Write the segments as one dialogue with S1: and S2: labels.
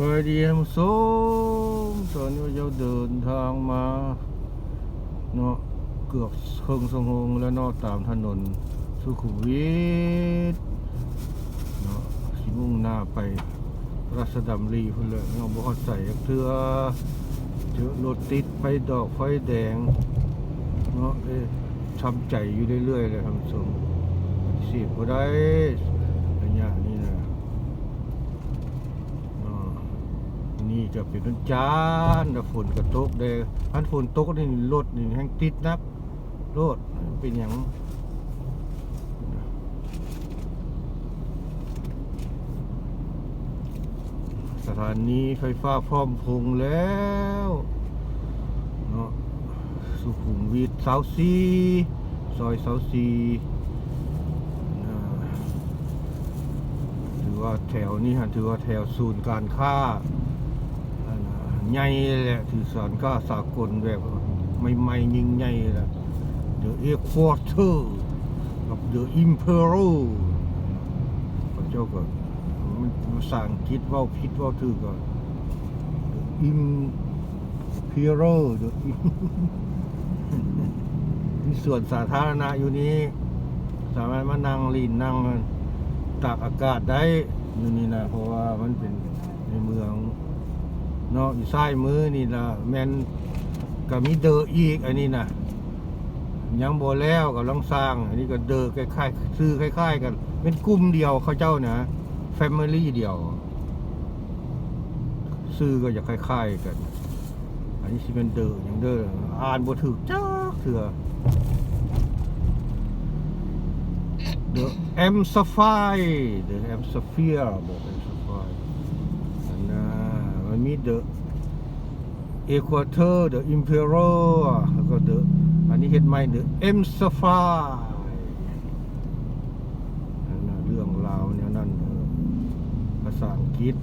S1: ไปดีท่านผู้ชมตอนนี้เราเดินทางมาเนาะเกือบครึ่งชั่วโมงแล้วนาะตามถนนสุขุมวิทเนาะสิมุ่งหน้าไปรัชดำรีพุ่นเลยเนาะบ่ฮอดใส่จักเทื่อเจอรถติดไฟดอกไฟแดงเนาะเอ้ยช้ำใจอยู่เรื่อยๆเลยท่านผู้ชมสิบ่ได้ระยะนี้นะ อ่านี่ จะเป็นวันจานแต่ฝนก็ตกเด้พันฝนตกนี่รถนี่แห้งติดนักรถเป็นอย่างสถานีไฟฟ้าพร้อมพงแล้วเนาะสุขุมวิทเสาซีซอยเสาซีถือว่าแถวนี้ฮะถือว่าแถวศูนย์การค้า ใหญ่แหละถือสอนค้าสากลแบบไม่ไม่ๆยิ่งใหญ่ละ The Equator กับ The Imperial พระเจ้าก็มันภาษาอังกฤษว่าผิดว่าถือก็ The Imperial The มีส่วนสาธารณะอยู่นี้ สามารถมานั่งลินนั่งตากอากาศได้อยู่นี่นะเพราะว่ามันเป็นในเมือง เนาะอยู่ซ้ายมือนี่ละแมนก็มีเดออีกอันนี้นะยังบ่แล้วกำลังสร้าง อันนี้ก็เดอคล้ายๆซื้อคล้าย ๆ กัน เป็นกลุ่มเดียวเขาเจ้านะแฟมิลี่เดียว ซื้อก็จะคล้าย ๆกัน อันนี้สิเป็นเดออย่างเดออ่านบ่ถูกจ้าเถื่อ The M Sapphire The M Sapphire บอก M Sapphire อันน่ะ มันมี The Equator The Imperial แล้วก็ The อันนี้เห็นไหม The M Sapphire อันน่ะเรื่องราวเนี่ยนั่นภาษาอังกฤษ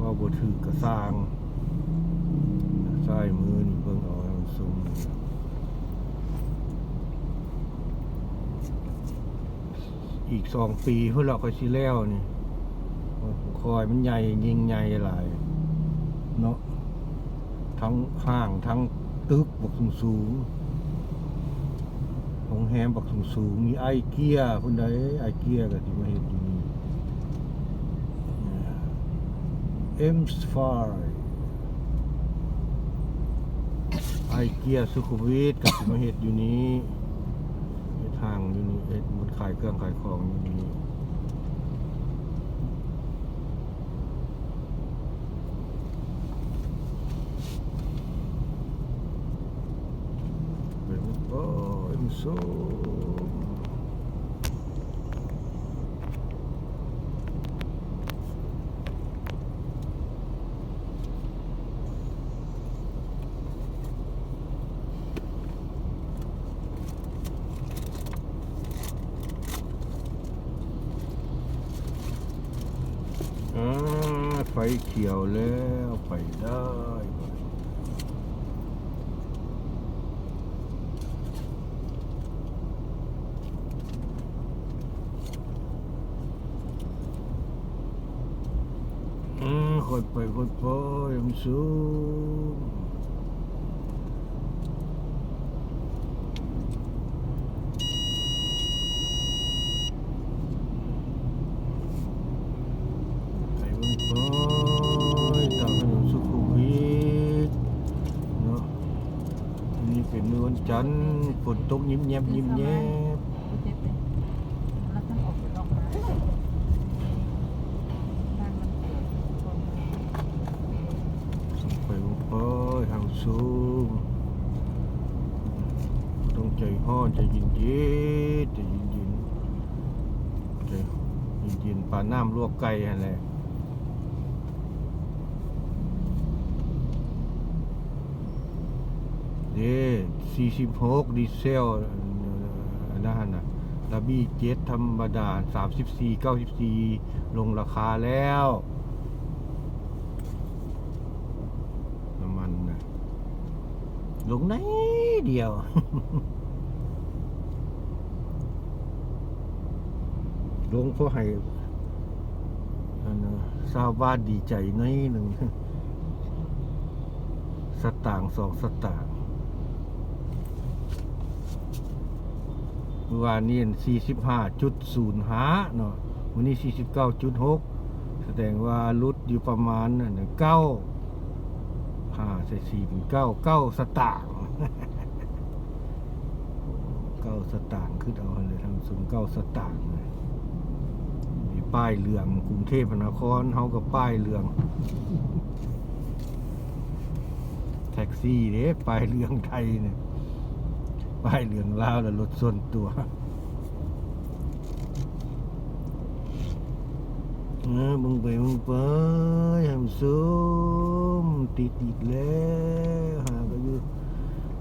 S1: ว่าบ่ถือกระสร้างซ้มือนี่เบิ่งเอาซุ่มอีกสองปีเพื่อเราก็สิแล้วนี่ คอยมันใหญ่ยิงใหญ่หลายเนาะทั้งห้างทั้งตึกบักสูงสูงโรงแรมบักสูงสูงมีไอเกียคนใดไอเกียก็ที่มาเห็นอยู่นี่เอ็มสฟาร์ไอเกียสุขุมวิทก็ที่มาเห็นอยู่นี้ทางอยู่นี่เอ็ดมันขายเครื่องขายของอยู่นี่เป็นโอ้ยมันสูงอ่า ไฟเขียวแล้วไปได้อืมค่อยไปค่อยไปยังสูงไปเบิ่งไปตามถนนสุขุมวิทเนาะอันนี่เป็นมื้อวันจันทร์ฝนตกยิ้มแย้มยิ้มแย้ม
S2: แล้วท่านออกไปนอกร้านบ้านมันเกิดคน
S1: ไปโอ้ยทางสูงต้อง ใจห้อนใจเย็นเย็นใจเย็นเย็นใจเย็นเย็นปลาน้ำลวกไก่อะไรเด้สี่สิบหกดีเซลนนั้นน่ะระบีเจ็ดธรรมดาสามสิบสี่เก้าสิบสี่ลงราคาแล้วน้ำมันนะลงไหนเดียว ลงเพราะให้อันน่ะชาวบ้านดีใจน้อยหนึ่งสตางค์สองสตางค์เมื่อวานนี้สี่สิบห้าจุดศูนย์ห้าเนาะวันนี้สี่สิบเก้าจุดหกแสดงว่าลดอยู่ประมาณเก้าห้าใส่สี่เป็นเก้าเก้าสตางค์เก้าสตางค์ขึ้นเอาเลยทำสูงเก้าสตางค์เป้ายเหลืองกรุงเทพมหานครเฮากับป้ายเหลือง แท็กซี่เด้ป้ายเหลืองไทยเนี่ยป้ายเหลืองลาวแล้วรถส่วนตัวเออมึงไปมึงไปแฮมซุมติดอีกแล้วหาก็อยู่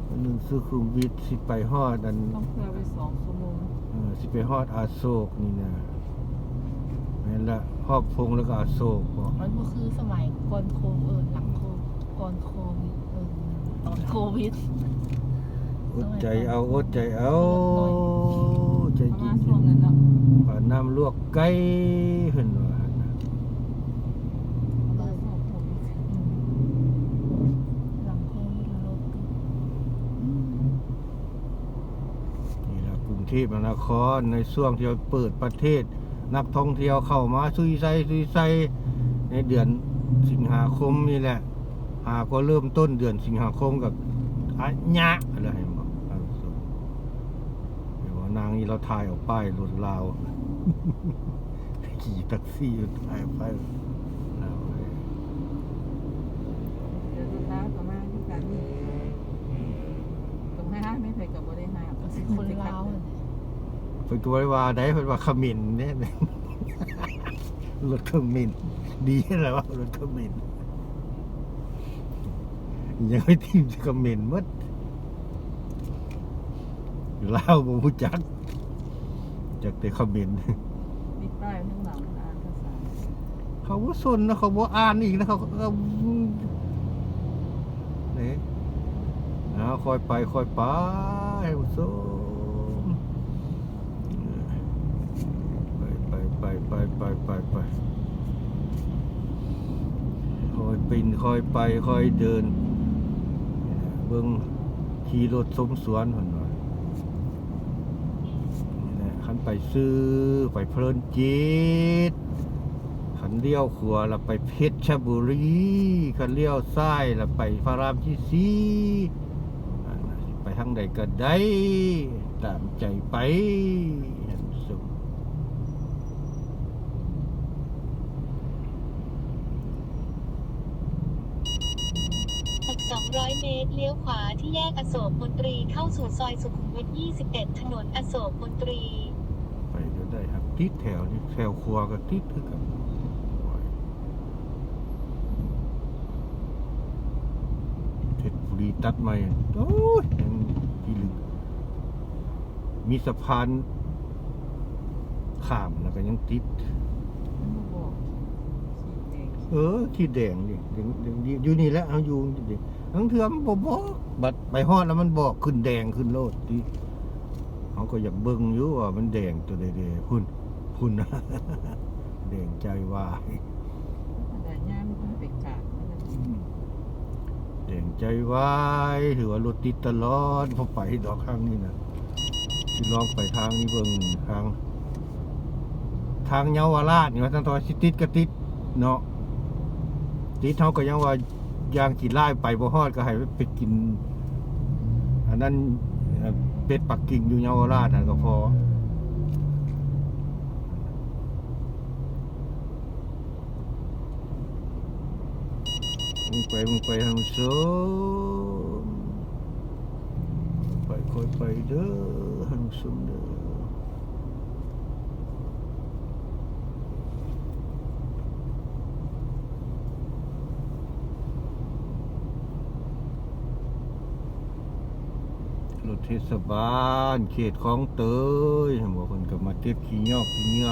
S1: อันหนึ่งสุขุมวิทสิไปฮอดอัน
S2: ต้องเพื่อไปสองชั่วโมง
S1: เออสิไปฮอดอาโศกนี่นะ นั่นละฮอบพงแล้วก็อาโศกบอก
S3: มันก็คือสมัยก่อนโควิดเออหลังโควิดก่อนโควิดเออตอนโควิด
S1: อดใจเอาอดใจเอาใจ
S2: ประ
S1: กิ
S2: มานณช่วงนั้นเนาะ
S1: ป่าน้ำลวกไก่เห็นว่านะ
S2: ประมาณสองชั่วโมง
S3: หลังโควิดรถติด
S1: นี่ละกรุงเทพมหานครในช่วงที่เราเปิดประเทศ นักท่องเที่ยวเข้ามาซุยไซซุยไซในเดือนสิงหาคมนี่แหละ หาก็เริ่มต้นเดือนสิงหาคมกับอัญญะอะไรเห็นบอกเดี๋ยวว่านางนี่เราถ่ายออกป้ายรถลาวขี่แท็กซี่ถ่ายไปลาวเลย
S2: เดี๋ยวสุดท้ายประมาณที่การนี่ตรงห้าไม่เคยกับบริหารก็สิ
S3: คนลาวเนี่ย
S1: เพิ่นก็บ่ได้ว่าได้เพิ่นว่าขมิ้นเนี่ยรถขมิ้นดีแล้วว่ารถขมิ้นยังไม่ทีมจะขมิ้นหมดลาวบ่รู้จักจักแต่ขมิ้น
S2: ติดป้ายข้างหลังอ่านภาษา
S1: เขาบ่สนนะเขาบ่อ่านอีกนะเขาก็ก็นี่เอาค่อยไปค่อยไปให้ผู้ชมไปไป ไปไปไปคอยปีนคอยไปคอยเดิน เบิ่งขี่รถสมสวนเพิ่นว่านี่แหละคันไปซื้อไปเพลินจิตขันเลี้ยวขวาเราไปเพชรชบุรีขันเลี้ยวซ้ายเราไปพระรามที่สีไปทางใดก็ได้ ตามใจไป
S4: 600 เมตร เลี้ยวขวาที่แยกอโศกมนตรีเข้าสู่ซอยสุขุมวิท 21 ถนนอโศกมนตรี
S1: ไปเดี๋จนได้ครับติดแถวนี่แถวครัวก็ติดคือกันเพชรบุรีตัดใหม่โอ้ยังที่ลึกมีสะพานข้ามแล้วก็ยังติด เออขีดแดงนี่ยอยู่นี่แล้วเอาอยู่นี่ ทั้งเทือมนบ่บอกบัดไปฮอดแล้วมันบอกขึ้นแดงขึ้นโลดดิเขาก็อยากเบิ่งอยู่ว่ามันแดงตัวใดๆพุ่นพุ่นนะแดงใจวาย
S2: แต่ย่าไม่ต้องไปกาดมันจะ
S1: แดงใจวายถือว่ารถติดตลอดพอไปดอกข้างนี้นะที่ลองไปทางนี้เบิ่งทาง ทางเยาวราชนี่ว่าทางตอนสิติดก็ติดเนาะติดเท่าก็ยังว่า ยางกี่ไล่ไปบ่ฮอดก็ให้ไปกิน อันนั้นเป็ดปักกิ่งอยู่เยาวราชนั่นก็พอมึงไปมึงไปทางโซมไปคอยไปเด้อทางสมเด้อ เทศบาล เขตของเตยบอกคนก็มาเก็บขี้ยอกขี้เงือ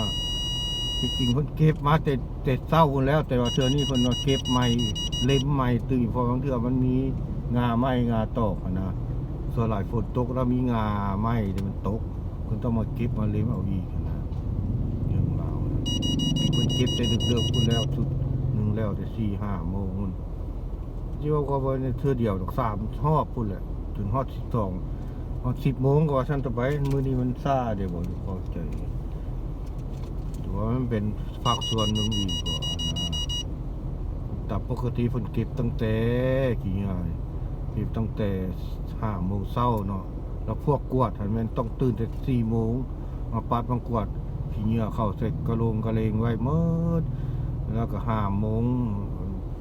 S1: ที่จริงคนเก็บมาแต่แต่เศร้าพุ่นแล้ว แต่ว่าเทือนี้คนว่าเก็บใหม่เล็มใหม่ตื่นเพอบางเทือมันมีงาไหมงาตอกนะส่วนหลายฝนตกแล้วมีงาไหมที่มันตกคนต้องมาเก็บมาเล็มเอาอีกนะเรื่องราวที่คนเก็บแต่ดึกๆพุ่นแล้วสุดหนึ่งแล้วแต่สี่ห้าโมงมันที่ว่าก็ว่าในเธอเดียวดอกสามฮอบพุ่นแหละจนฮอดสิบสอง ฮอสิบโมงก็ว่าฉันต่อไป มื้อนี้มันซ่าเดี๋ยวบอกอยู่พอใจถือว่ามันเป็นภาคส่วนหนึ่งอีกกว่านะแต่ปกติเพิ่นเก็บตั้งแต่กี่ง่ายเก็บตั้งแต่ห้าโมงเช้าเนาะแล้วพวกกวดหันแม่นต้องตื่นแต่สี่โมงมาปัดมางกวดขี้เหงื่อเข้าใส่กระโลงกระเลงไว้หมดแล้วก็ห้าโมง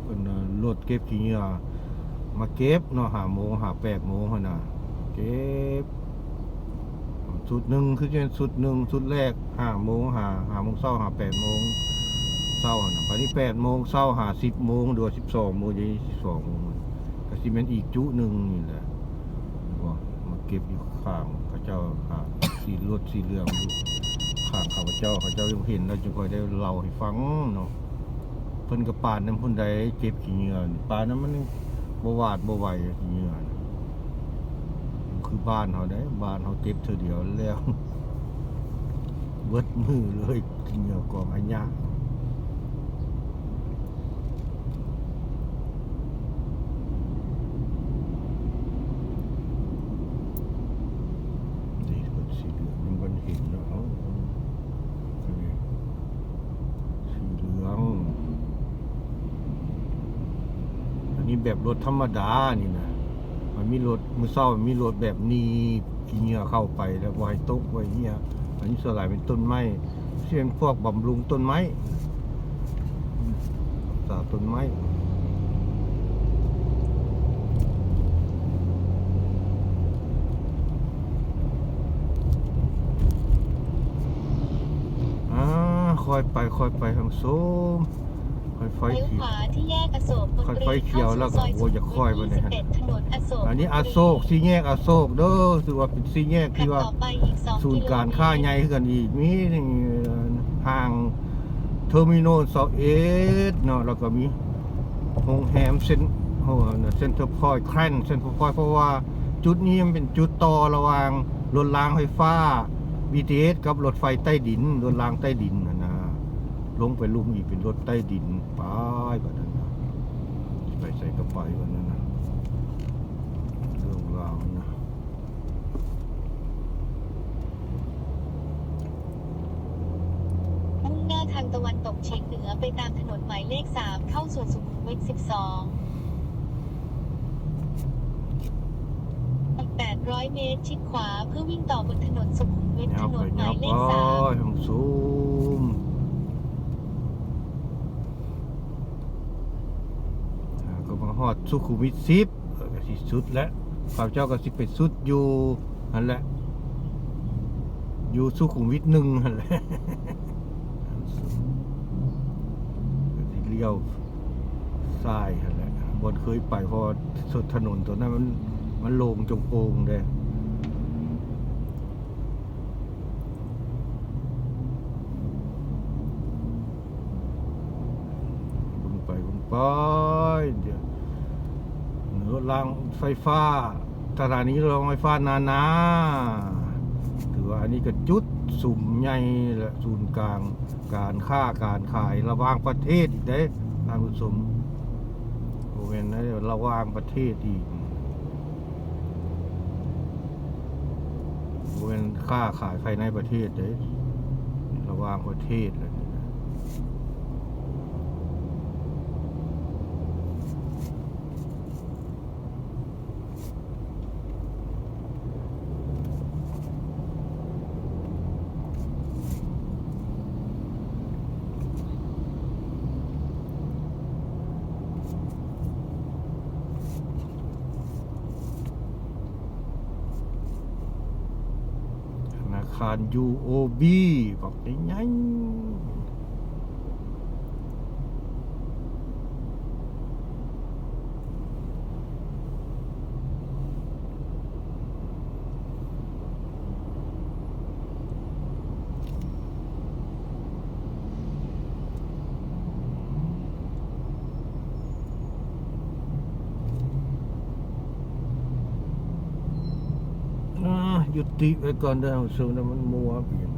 S1: เพิ่นรถเก็บขี้เหงื่อมาเก็บเนาะห้าโมงห้าแปดโมงหั่นน่ะ เก็บสุดหนึ่งคือจะสุดหนึ่งสุดแรกห้าโมงหาห้าโมงเช้าหาแปดโมงเช้าหั่นน่ะบัดนี้แปดโมงเช้าหาสิบโมงดูสิบสองโมงยี่สิบสองโมงก็สิเป็นอีกจุหนึ่งนี่แหละว่ามาเก็บอยู่ข้างพระเจ้าข้างสีรถสีเหลืองอยู่ข้างข้าพเจ้าข้าเจ้ายังเห็นแล้วจึงคอยได้เล่าให้ฟังเนาะเพิ่นกับปานนั้นเพิ่นใดเก็บขี้เหงื่อนปานนั้นมันบ่หวาดบ่ไหวขี้เหงื่อน คือบ้านเฮาได้ บ้านเฮาเก็บเทื่อเดียวแล้ว เบิดมือเลยเหงื่อกองอันยะนี่เพิ่นสีเหลืองยังบ่เห็นเนาะเอ้าสีเหลืองอันนี้แบบรถธรรมดานี่นะ มีรถมือเศร้ามันมีรถแบบนี้กินเหงื่อเข้าไปแล้วไว้ตกไว้เนี่ยอันนี้ส่วนหลายเป็นต้นไม้เช่นพวกบำรุงต้นไม้รักษาต้นไม้อ่าคอยไปคอยไปทางโซม คอยไฟ
S4: เลี้ยว
S1: เขี
S4: ข
S1: ยว
S4: วาที่แยกอโศกมนต
S1: ค่อย
S4: รี
S1: ไฟเขียวแล้วก็โอ้ยอย่าค่อยไปไหนฮะ
S4: 21ถนนอโศก
S1: อันนี้อโศกสี่แยกอโศกเด้อถือว่าเป็นสี่แยก
S4: ขับ
S1: ที่ว่า
S4: ต่อไปอีก2
S1: ศูน
S4: กิ
S1: ย์
S4: โล
S1: การ
S4: เมตร
S1: ค้าใหญ่ขึ้นกันอีกมีนี่ห่างเทอร์มินอลสเอสเนาะแล้วก็มีโรงแรมเซนโอ้เซ็นเตอร์พอยต์แครนเซ็นเตอร์พอยต์เพราะว่าจุดนี้มันเป็นจุดต่อระหว่างรถรางไฟฟ้า BTS กับรถไฟใต้ดินรถรางใต้ดินนะนะ ลงไปลุ่มอีกเป็นรถใต้ดินไปแบบนั้นนะไปใส่กระไปแบบนั้นนะเรื่องราวนะ
S4: มุ่งหน้าทางตะวันตกเฉียงเหนือไปตามถนนหมายเลข3เข้าสู่สุขุมวิท12อีก800 เมตร ชิดขวาเพื่อวิ่งต่อ บนถนนสุขุมวิท
S1: ยั
S4: ถ
S1: บ
S4: น
S1: ไป
S4: นห
S1: ยั
S4: มาย
S1: บ
S4: เล
S1: ไป
S4: ข3
S1: ทางซูมอ่า ก็มาฮอดสุขุมวิทสิบก็สิสุดแล้วข้าเจ้าก็สิไปสุดอยู่นั่นแหละ อยู่สุขุมวิทหนึ่งนั่นแหละก็สิเลี้ยวซ้ายนั่นแหละบนเคยไปพอสุดถนนตัวนั้นมันมันโล่งจงโปงเด้ไปบุญไปเดี๋ยว รถรางไฟฟ้าสถานีรถรางไฟฟ้านานาถือว่าอันนี้ก็จุดสุ่มใหญ่และศูนย์กลางการค้าการขายระหว่างประเทศอีกเด้ท่านผู้ชมโอเห็นนะระหว่างประเทศอีกโอเป็นค้าขายภายในประเทศเด้ระหว่างประเทศเลยนี่นะ ธนา คาร UOB บอกได้ไงอ่า ยุติไว้ก่อนเด้องสูงนะมันมัวเปลี่ยน